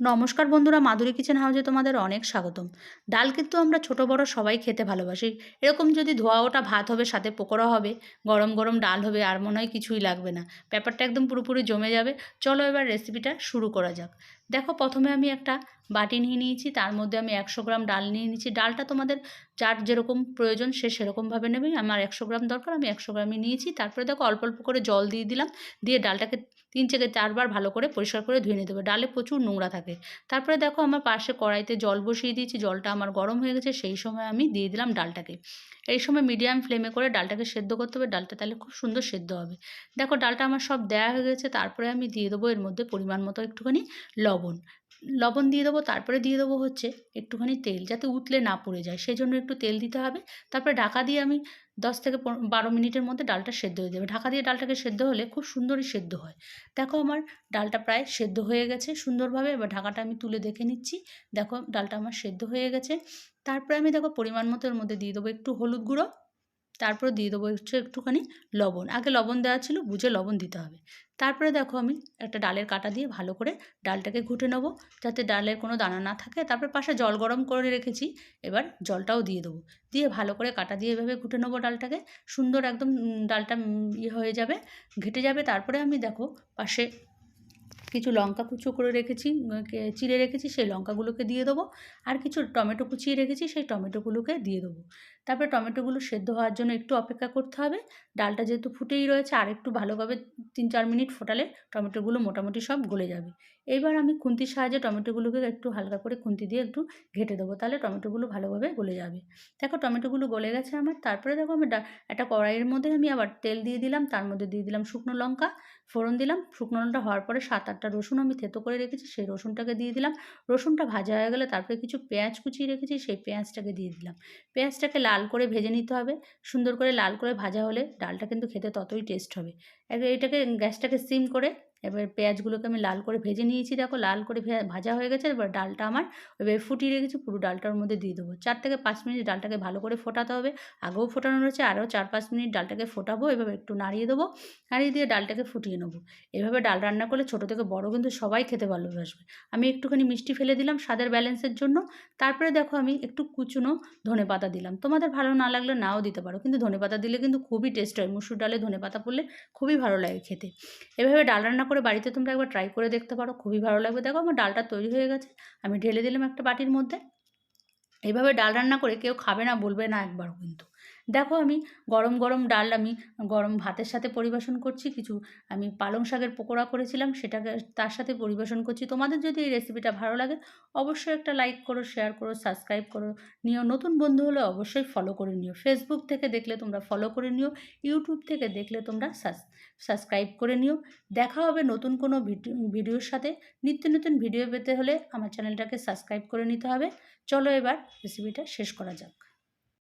নমস্কার বন্ধুরা, মাধুরী কিচেন হাউজে তোমাদের অনেক স্বাগতম। ডাল কিন্তু আমরা ছোট, বড় সবাই খেতে ভালোবাসি। এরকম যদি ধোয়া ওটা ভাত হবে, সাথে পকোড়া হবে, গরম গরম ডাল হবে, আর মনে হয় কিছুই লাগবে না। ব্যাপারটা একদম পুরোপুরি জমে যাবে। চলো এবার রেসিপিটা শুরু করা যাক। দেখো প্রথমে আমি একটা বাটি নিয়ে নিয়েছি, তার মধ্যে আমি একশো গ্রাম ডাল নিয়ে নিয়েছি। ডালটা তোমাদের যার যেরকম প্রয়োজন সে সেরকমভাবে নেবে। আমার একশো গ্রাম দরকার, আমি একশো গ্রামই নিয়েছি। তারপরে দেখো অল্প অল্প করে জল দিয়ে দিলাম, দিয়ে ডালটাকে তিন থেকে চারবার ভালো করে পরিষ্কার করে ধুয়ে নিতে হবে। ডালে প্রচুর নোংরা থাকে। তারপরে দেখো আমার পাশে কড়াইতে জল বসিয়ে দিয়েছি, জলটা আমার গরম হয়ে গেছে, সেই সময় আমি দিয়ে দিলাম ডালটাকে। এই সময় মিডিয়াম ফ্লেমে করে ডালটাকে সেদ্ধ করতে হবে। ডালটা তাহলে খুব সুন্দর সেদ্ধ হবে। দেখো ডালটা আমার সব দেওয়া হয়ে গেছে, তারপরে আমি দিয়ে দেবো এর মধ্যে পরিমাণ মতো একটুখানি লবণ। লবণ। লবণ দিয়ে দেবো, তারপরে দিয়ে দেবো হচ্ছে একটুখানি তেল যাতে উতলে না পড়ে যায়। সেই জন্য একটু তেল দিতে হবে। তারপরে ঢাকা দিয়ে আমি দশ থেকে বারো মিনিটের মধ্যে ডালটা সেদ্ধ হয়ে যাবে। ঢাকা দিয়ে ডালটাকে সেদ্ধ হলে খুব সুন্দরই সেদ্ধ হয়। দেখো আমার ডালটা প্রায় সেদ্ধ হয়ে গেছে সুন্দরভাবে। এবার ঢাকাটা আমি তুলে দেখে নিচ্ছি। দেখো ডালটা আমার সেদ্ধ হয়ে গেছে। তারপরে আমি দেখো পরিমাণ মতো এর মধ্যে দিয়ে দেবো একটু হলুদ গুঁড়ো। তারপরে দিয়ে দেবো হচ্ছে একটুখানি লবণ। আগে লবণ দেওয়া ছিল, বুঝে লবণ দিতে হবে। তারপরে দেখো আমি একটা ডালের কাটা দিয়ে ভালো করে ডালটাকে ঘুটে নেব। যাতে ডালের কোনো দানা না থাকে। তারপরে পাশে জল গরম করে রেখেছি। এবার জলটাও দিয়ে দেবো। দিয়ে ভালো করে কাটা দিয়ে এভাবে ঘুটে নেব ডালটাকে। সুন্দর একদম ডালটা ইয়ে হয়ে যাবে, ঘেটে যাবে। তারপরে আমি দেখো পাশে কিছু লঙ্কা কুচো করে রেখেছি চিড়ে রেখেছি, সেই লঙ্কাগুলোকে দিয়ে দেবো। আর কিছু টমেটো কুচিয়ে রেখেছি, সেই টমেটোগুলোকে দিয়ে দেবো। তারপরে টমেটোগুলো সেদ্ধ হওয়ার জন্য একটু অপেক্ষা করতে হবে। ডালটা যেহেতু ফুটেই রয়েছে, আর একটু ভালোভাবে তিন চার মিনিট ফোটালে টমেটোগুলো মোটামুটি সব গলে যাবে। এইবার আমি খুন্তির সাহায্যে টমেটোগুলোকে একটু হালকা করে খুন্তি দিয়ে একটু ঘেটে দেবো, তাহলে টমেটোগুলো ভালোভাবে গলে যাবে। দেখো টমেটোগুলো গলে গেছে আমার, তারপরে দেখো আমি একটা কড়াইয়ের মধ্যে আমি আবার তেল দিয়ে দিলাম, তার মধ্যে দিয়ে দিলাম শুকনো লঙ্কা, ফোড়ন দিলাম। শুকনো লঙ্কা হওয়ার পরে সাত আটটা রসুন আমি থেতো করে রেখেছি, সেই রসুনটাকে দিয়ে দিলাম। রসুনটা ভাজা হয়ে গেলে তারপরে কিছু পেঁয়াজ কুচিয়ে রেখেছি, সেই পেঁয়াজটাকে দিয়ে দিলাম। পেঁয়াজটাকে লাল করে ভেজে নিতে হবে। সুন্দর করে লাল করে ভাজা হলে ডালটা কিন্তু খেতে ততই টেস্ট হবে। এটাকে গ্যাসটাকে সিম করে এবার পেঁয়াজগুলোকে আমি লাল করে ভেজে নিয়েছি, দেখো লাল করে ভাজা হয়ে গেছে, এবার ডালটা আমার এবার ফুটিয়ে রেখেছি, পুরো ডালটার মধ্যে দিয়ে দেবো। চার থেকে পাঁচ মিনিট ডালটাকে ভালো করে ফোটাতে হবে, আগেও ফোটানো রয়েছে, আরও চার পাঁচ মিনিট ডালটাকে ফোটাবো, এভাবে একটু নাড়িয়ে দেবো, নাড়িয়ে দিয়ে ডালটাকে ফুটিয়ে নেব। এভাবে ডাল রান্না করলে ছোটো থেকে বড় কিন্তু সবাই খেতে ভালোবাসবে। আমি একটুখানি মিষ্টি ফেলে দিলাম স্বাদের ব্যালেন্সের জন্য, তারপরে দেখো আমি একটু কুচুনো ধনে পাতা দিলাম। তোমাদের ভালো না লাগলে নাও দিতে পারো, কিন্তু ধনে পাতা দিলে কিন্তু খুবই টেস্ট হয়। মুসুর ডালে ধনে পাতা পড়লে খুবই ভালো লাগে খেতে। এভাবে ডাল রান্না করে বাড়িতে তোমরা একবার ট্রাই করে দেখতে পারো, খুবই ভালো লাগবে। দেখো আমার ডালটা তৈরি হয়ে গেছে, আমি ঢেলে দিলাম একটা বাটির মধ্যে। এভাবে ডাল রান্না করে কেউ খাবে না, বলবে না একবারও কিন্তু। দেখো আমি গরম গরম ডাল, আমি গরম ভাতের সাথে পরিবেশন করছি, কিছু আমি পালং শাকের পকোড়া করেছিলাম, সেটাকে তার সাথে পরিবেশন করছি। তোমাদের যদি এই রেসিপিটা ভালো লাগে, অবশ্যই একটা লাইক করো শেয়ার করো সাবস্ক্রাইব করো, নিও। নতুন বন্ধু হলে অবশ্যই ফলো করে নিও। ফেসবুক থেকে দেখলে তোমরা ফলো করে নিও ইউটিউব থেকে দেখলে তোমরা সাবস্ক্রাইব করে নিও। দেখা হবে নতুন কোনো ভিডিওর সাথে। নিত্য নতুন ভিডিও পেতে হলে আমার চ্যানেলটাকে সাবস্ক্রাইব করে নিতে হবে। চলো এবার রেসিপিটা শেষ করা যাক।